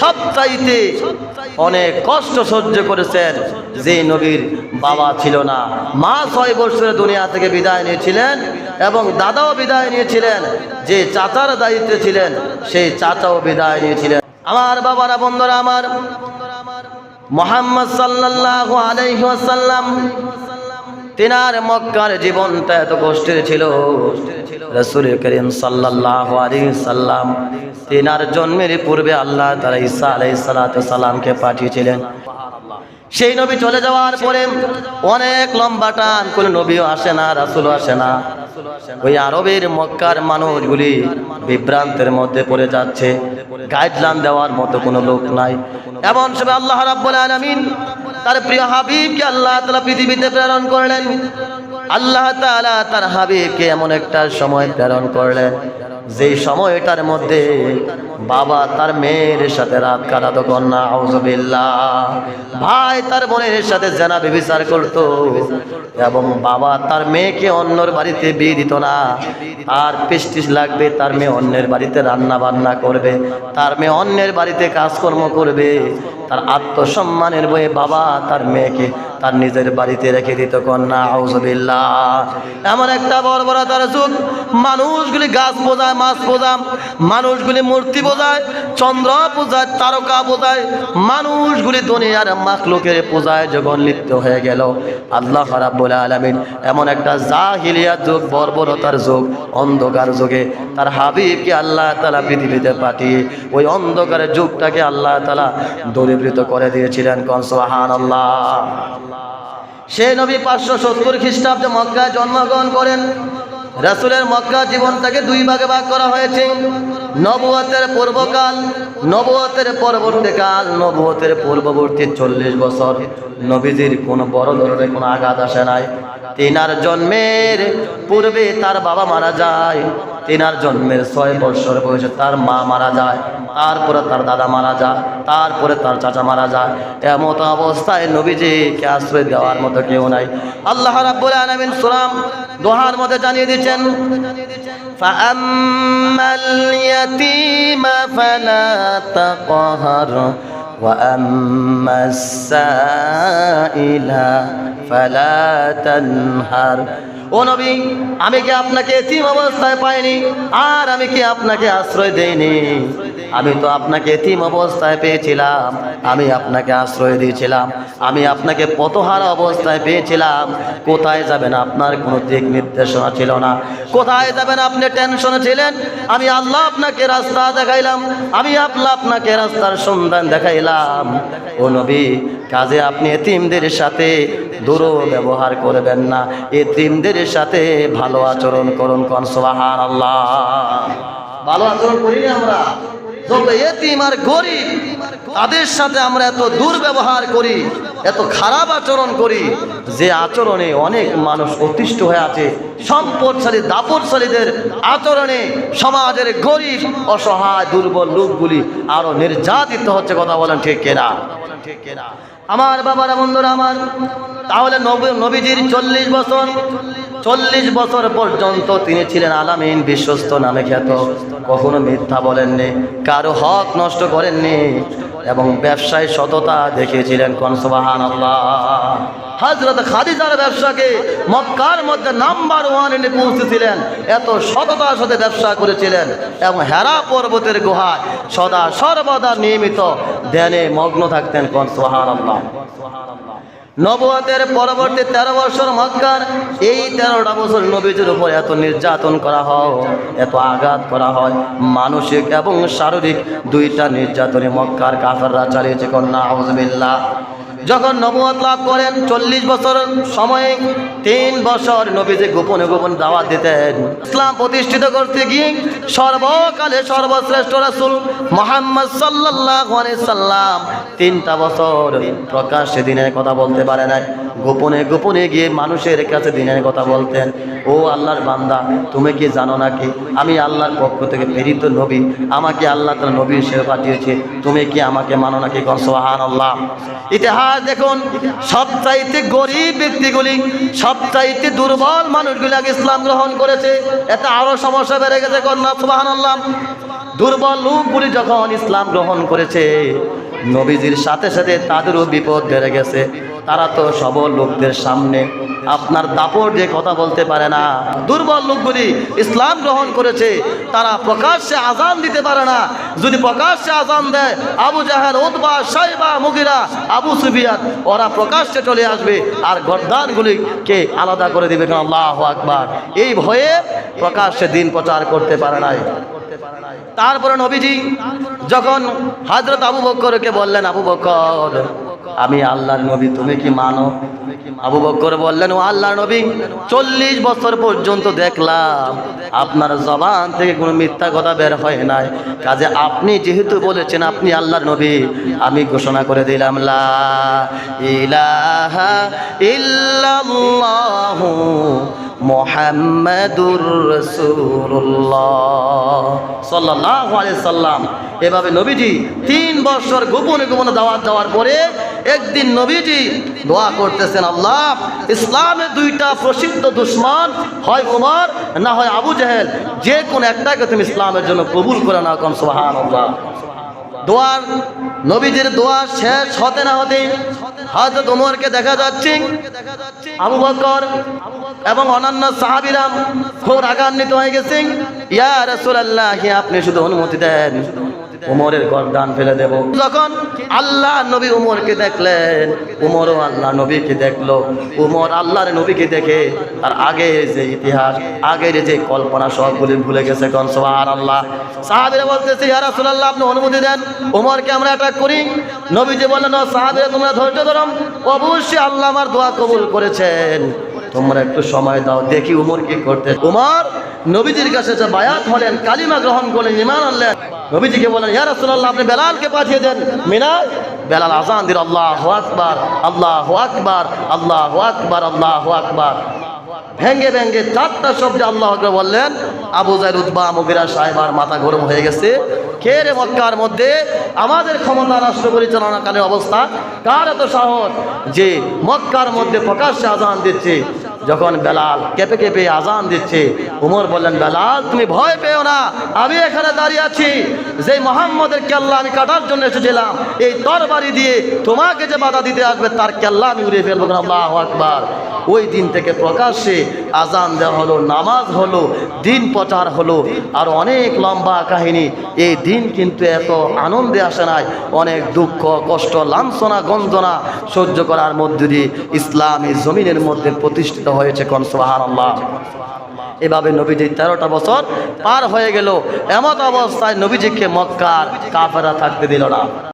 সবচাইতে অনেক কষ্ট সহ্য করেছেন যে নবীর বাবা ছিল না। মা ছয় বছরের দুনিয়া থেকে বিদায় নিয়েছিলেন এবং দাদাও বিদায় নিয়েছিলেন। যে চাচার দায়িত্বে ছিলেন সেই চাচাও বিদায় নিয়েছিলেন। আমার বাবারা, বন্ধুরা আমার, মোহাম্মদ সাল্লাল্লাহু আলাইহি ওয়াসাল্লাম তিনার মক্কার জীবনটা এত কষ্টের ছিল। রসুল করিম আলাইহি সাল্লাম তিনার জন্মের পূর্বে আল্লাহ তাআলা ঈসা আলাইহিস সালাতু সালামকে পাঠিয়েছিলেন। সেই নবী চলে যাওয়ার পরে অনেক লম্বা টান কোনো নবীও আসে না, রাসুলও আসে না। ওই আরবের মক্কার মানুষগুলি বিভ্রান্তের মধ্যে পড়ে যাচ্ছে। গাইডলাইন দেওয়ার মতো কোনো লোক নাই। এমন সময় আল্লাহ রাব্বুল আলামিন তার প্রিয় হাবিবকে আল্লাহ তালা পৃথিবীতে প্রেরণ করলেন। আল্লাহ তালা তার হাবিবকে এমন একটা সময় প্রেরণ করলেন। যেই সময়টার মধ্যে বাবা তার মেয়ের সাথে রাত কাটাতো, কন্যা আউজবিল্লাহ ভাই তার বোনের সাথে জেনা বিবিচার করতো এবং বাবা তার মেয়েকে অন্যর বাড়িতে বিয়ে দিত না। আর পেস্টিস লাগবে, তার মেয়ে অন্যের বাড়িতে রান্না বান্না করবে, তার মেয়ে অন্যের বাড়িতে কাজকর্ম করবে। তার আত্মসম্মানের বয়ে বাবা তার মেয়েকে তার নিজের বাড়িতে রেখে দিত, কন্যা আউজবিল্লাহ এমন একটা বড় বড় তার যুগ মানুষগুলি গাছ বোঝায় মাছ বোঝায়, মানুষগুলি মূর্তি বোঝায়, চন্দ্র পূজায়, তারকা বোঝায়, মানুষগুলি দুনিয়ার মাখলুকের পূজায় যখন লিপ্ত হয়ে গেল। আল্লাহ রাব্বুল আলামিন এমন একটা জাহিলিয়া যুগ, বর্বরতার যুগ, অন্ধকার যুগে তার হাবিবকে আল্লাহ তালা পৃথিবীতে পাঠিয়ে ওই অন্ধকারের যুগটাকে আল্লাহ তালা দূরীভূত করে দিয়েছিলেন। কনসোহান আল্লাহ সে নবী পাঁচশো সত্তর খ্রিস্টাব্দে মক্কায় জন্মগ্রহণ করেন। রাসুলের মক্কা জীবনটাকে দুই ভাগে ভাগ করা হয়েছে। নবুয়তের পূর্বকাল, নবুয়তের পরবর্তীকাল, নবুয়তের পূর্ববর্তী চল্লিশ বছর। নবীজির কোনো বড় ধরনের কোনো আঘাত আসে নাই। তিনার জন্মের পূর্বে তার বাবা মারা যায় তিনার জন্মের ছয় বছর বয়সে তার মা মারা যায় তারপরে তার দাদা মারা যায় তারপরে তার চাচা মারা যায় এমত অবস্থায় নবীজিকে আশ্রয় দেওয়ার মতো কেউ নাই আল্লাহ রাব্বুল আলামিন সুরাম দোহার মধ্যে জানিয়ে দিচ্ছেন فأما اليتيم فلا تقهر وأما السائل فلا تنهر ও নবী, আমি কি আপনাকে এতিম অবস্থায় পাইনি? আর আমি কি আপনাকে আশ্রয় দেইনি? আমি তো আপনাকে এতিম অবস্থায় পেয়েছিলাম। আমি আপনাকে আশ্রয় দিয়েছিলাম। আমি আপনাকে পথহারা অবস্থায় পেয়েছিলাম। কোথায় যাবেন আপনার কোনো দিক নির্দেশনা ছিল না। কোথায় যাবেন আপনি টেনশনে ছিলেন? আমি আল্লাহ আপনাকে রাস্তা দেখাইলাম। আমি আল্লাহ আপনাকে রাস্তার সন্ধান দেখাইলাম। ও নবী, কাজে আপনি এতিমদের সাথে দুর্ব্যবহার করবেন না। এতিমদের সাথে ভালো আচরণ করুন, কন সোহান আল্লাহ ভালো আচরণ করিনি আমরা। যত এতিম আর গরিব, তাদের সাথে আমরা এত দুর্ব্যবহার করি, এত খারাপ আচরণ করি, যে আচরণে অনেক মানুষ অতিষ্ঠ হয়ে আছে। সম্পদশালী, দাপটশালীদের আচরণে সমাজের গরিব, অসহায়, দুর্বল লোকগুলি আরও নির্যাতিত হচ্ছে, কথা বলেন ঠিক কেনা? আমার বাবারা, বন্ধুরা আমার, তাহলে নবী- নবীজির চল্লিশ বছর চল্লিশ বছর পর্যন্ত তিনি ছিলেন আলামিন, বিশ্বস্ত, নামে খ্যাত। কখনো মিথ্যা বলেননি, কারও হক নষ্ট করেননি এবং ব্যবসায় সততা দেখিয়েছিলেন কনসবাহান আল্লাহ হজরত খাদিজার ব্যবসাকে মক্কার মধ্যে নাম্বার ওয়ানে পৌঁছেছিলেন। এত সততার সাথে ব্যবসা করেছিলেন এবং হেরা পর্বতের গুহায় সদা সর্বদা নিয়মিত ধ্যানে মগ্ন থাকতেন কনসবাহান আল্লাহ নবতের পরবর্তী তেরো বছর মক্কার, এই তেরোটা বছর নবীজির উপর এত নির্যাতন করা হয়, এত আঘাত করা হয়। মানসিক এবং শারীরিক দুইটা নির্যাতনে মক্কার কাফাররা চালিয়েছে কন্যা আউজবিল্লাহ যখন নবুয়ত লাভ করেন, চল্লিশ বছর সময়ে তিন বছর নবীজি গোপনে গোপন দাওয়াত দিতেন। ইসলাম প্রতিষ্ঠিত করতে গিয়ে সর্বকালে সর্বশ্রেষ্ঠ রাসুল মোহাম্মদ আলাইহি সাল্লাম তিনটা বছর প্রকাশ্যে দিনের কথা বলতে পারে নাই। গোপনে গোপনে গিয়ে মানুষের কাছে দিনের কথা বলতেন, ও আল্লাহর বান্দা, তুমি কি জানো নাকি? আমি আল্লাহর পক্ষ থেকে প্রেরিত নবী, আমাকে আল্লাহ তার নবী হিসেবে পাঠিয়েছে, তুমি কি আমাকে মানো নাকি? কনসোহান আল্লাহ ইতিহাস দেখুন, সবচাইতে গরিব ব্যক্তিগুলি, সবচাইতে দুর্বল মানুষগুলি আগে ইসলাম গ্রহণ করেছে। এতে আরও সমস্যা বেড়ে গেছে, কন্যা সুবাহান আল্লাহ দুর্বল লোকগুলি যখন ইসলাম গ্রহণ করেছে, নবীজির সাথে সাথে তাদেরও বিপদ বেড়ে গেছে। তারা তো সবল লোকদের সামনে আপনার দাপট দিয়ে কথা বলতে পারে না। দুর্বল লোকগুলি ইসলাম গ্রহণ করেছে, তারা প্রকাশ্যে আজান দিতে পারে না। যদি প্রকাশ্যে আজান দেয়, আবু জাহাল, উতবা সাইবা মুগিরা, আবু সুবিয়াত ওরা প্রকাশ্যে চলে আসবে আর গর্দানগুলিকে আলাদা করে দিবে আল্লাহ আকবার। এই ভয়ে প্রকাশ্যে দিন প্রচার করতে পারে নাই। তারপরে নবীজি যখন হজরত আবু বক্করকে বললেন, আবু বক্কর আমি আল্লাহর নবী, তুমি কি মানো? আবু বক্কর বললেন, ও আল্লাহর নবী, চল্লিশ বছর পর্যন্ত দেখলাম আপনার জবান থেকে কোনো মিথ্যা কথা বের হয় নাই। কাজে আপনি যেহেতু বলেছেন আপনি আল্লাহর নবী, আমি ঘোষণা করে দিলাম, লা ইলাহা ইল্লাল্লাহু মোহাম্মদুর রসুল্লাহ। সাল্লাহ সাল্লাম। এভাবে নবীজি তিন বছর গোপনে গোপনে দাওয়াত দেওয়ার পরে একদিন নবীজি দোয়া করতেছেন, আল্লাহ, ইসলামের দুইটা প্রসিদ্ধ দুশ্মন, হয় উমর, না হয় আবু জাহেল যে কোন একটাকে তুমি ইসলামের জন্য কবুল করে না কম সোহান দোয়ার, নবীজির দোয়া শেষ হতে না হতে হজরত ওমরকে দেখা যাচ্ছে, আবু বকর এবং অন্যান্য সাহাবিরাম খুব রাগান্বিত হয়ে গেছেন ইয়া রাসূলুল্লাহ, আপনি শুধু অনুমতি দেন। উমরের গরদান ফেলে দেব। যখন আল্লাহ নবী উমরকে দেখলেন উমরও আল্লাহ নবীকে দেখল। উমর আল্লাহর নবীকে দেখে তার আগের যে ইতিহাস আগের যে কল্পনা সবগুলি ভুলে গেছে কোন সোহার আল্লাহ সাহাবিরা বলতেছে ইয়া রাসূলুল্লাহ আপনি অনুমতি দেন উমরকে আমরা অ্যাটাক করি। নবীজি বললেন "ও সাহাবিরা তোমরা ধৈর্য ধরো। অবশ্যই আল্লাহ আমার দোয়া কবুল করেছেন। তোমরা একটু সময় দাও, দেখি উমর কি করতে। উমর, নবীজির কাছে যে বায়াত হলেন, কালিমা গ্রহণ করলেন ইমান আনলেন। নবীজিকে বলেন ইয়া রাসূলুল্লাহ, আপনি বেলালকে পাঠিয়ে দেন। মিনা, বেলাল আজান দিল, আল্লাহ আকবার আল্লাহ আকবার আল্লাহ আকবার আল্লাহ আকবার। ভেঙ্গে ভেঙ্গে চারটা শব্দে আল্লাহ বললেন, আবু জাইর উদ্বা মুগিরা, সাহেবার মাথা গরম হয়ে গেছে। কে রে মক্কার মধ্যে? আমাদের ক্ষমতা রাষ্ট্র পরিচালনাকালীন অবস্থা কার এত সাহস? যে মক্কার মধ্যে প্রকাশ্যে আজান দিচ্ছে। যখন বেলাল কেঁপে কেঁপে আজান দিচ্ছে, উমর বললেন, বেলাল, তুমি ভয় পেও না, আমি এখানে দাঁড়িয়ে আছি। যে মোহাম্মদের কেল্লা আমি কাটার জন্য এসেছিলাম, এই তরবারি দিয়ে তোমাকে যে বাধা দিতে আসবে, তার কেল্লা আমি উড়িয়ে ফেলব। আল্লাহ আকবার। ওই দিন থেকে প্রকাশ্যে আজান দেওয়া হলো, নামাজ হলো, দিন প্রচার হলো। আর অনেক লম্বা কাহিনী। এই দিন কিন্তু এত আনন্দে আসে নাই। অনেক দুঃখ, কষ্ট, লাঞ্ছনা, গঞ্জনা সহ্য করার মধ্য দিয়ে ইসলাম জমিনের মধ্যে প্রতিষ্ঠিত হয়েছে কনসবাহার আল্লাহ এভাবে নবীজি তেরোটা বছর পার হয়ে গেল। এমত অবস্থায় নবীজিকে মক্কার কাফেরা থাকতে দিল না।